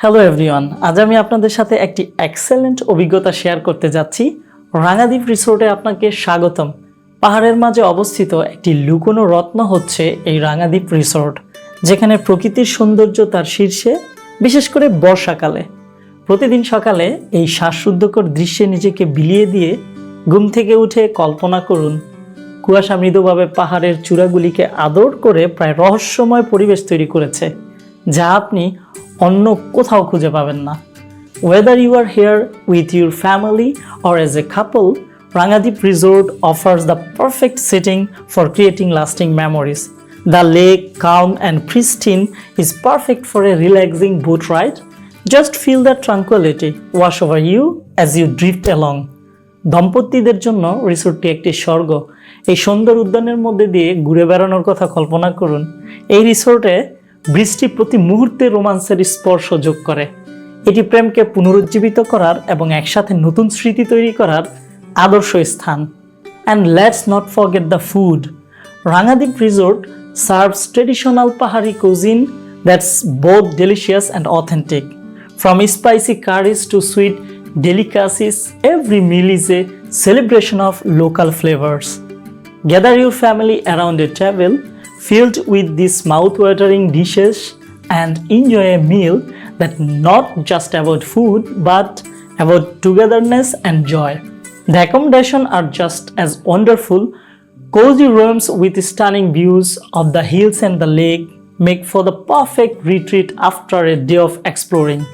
Hello everyone আজ আমি আপনাদের সাথে একটি এক্সেলেন্ট অভিজ্ঞতা শেয়ার করতে যাচ্ছি। রাঙাদ্বীপ রিসোর্টে আপনাকে স্বাগতম। পাহাড়ের মাঝে অবস্থিত একটি লুকোনো রত্ন হচ্ছে এই রাঙাদ্বীপ রিসোর্ট যেখানে প্রকৃতির সৌন্দর্য তার শীর্ষে, বিশেষ করে বর্ষাকালে। প্রতিদিন সকালে এই শ্বাসরুদ্ধকর দৃশ্যে নিজেকে বিলিয়ে দিয়ে ঘুম থেকে উঠে কল্পনা করুন, কুয়াশা মৃদুভাবে পাহাড়ের চূড়াগুলিকে আদর করে প্রায় রহস্যময় পরিবেশ তৈরি করেছে, যা আপনি অন্য কোথাও খুঁজে পাবেন না। Whether you are here with your family or as a couple Rangadweep resort offers the perfect setting for creating lasting memories the lake calm and pristine is perfect for a relaxing boat ride just feel the tranquility wash over you as you drift along. দম্পতিদের জন্য রিসোর্টটি একটি স্বর্গ। এই সুন্দর উদ্যানের মধ্যে দিয়ে ঘুরে বেড়ানোর কথা কল্পনা করুন। এই রিসোর্টে বৃষ্টি প্রতি মুহূর্তে রোমান্সের স্পর্শ যোগ করে। এটি প্রেমকে পুনরুজ্জীবিত করার এবং একসাথে নতুন স্মৃতি তৈরি করার আদর্শ স্থান। And let's not forget the food Rangadwip resort serves traditional pahari cuisine that's both delicious and authentic from spicy curries to sweet delicacies every meal is a celebration of local flavours gather your family around a travel filled with these mouth-watering dishes and enjoy a meal that not just about food but about togetherness and joy. The accommodation are just as wonderful. Cozy rooms with stunning views of the hills and the lake make for the perfect retreat after a day of exploring.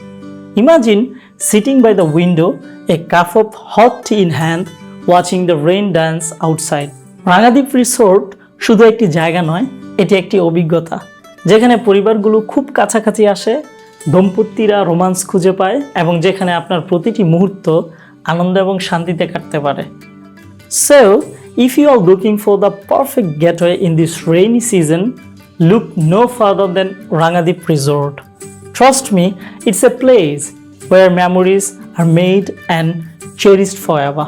Imagine sitting by the window, a cup of hot tea in hand, watching the rain dance outside. Rangadwip resort শুধু একটি জায়গা নয় এটি একটি অভিজ্ঞতা যেখানে পরিবারগুলো খুব কাছাকাছি আসে দম্পতিরা রোমান্স খুঁজে পায় এবং যেখানে আপনার প্রতিটি মুহূর্ত আনন্দ এবং শান্তিতে কাটতে পারে So, if you are looking for the perfect getaway in this rainy season, look no further than Rangadip Resort. Trust me, it's a place where memories are made and cherished forever.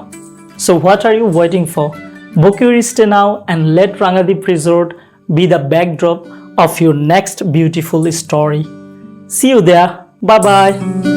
So, what are you waiting for? Book your stay now and let Rangadip Resort be the backdrop of your next beautiful story. See you there. Bye bye.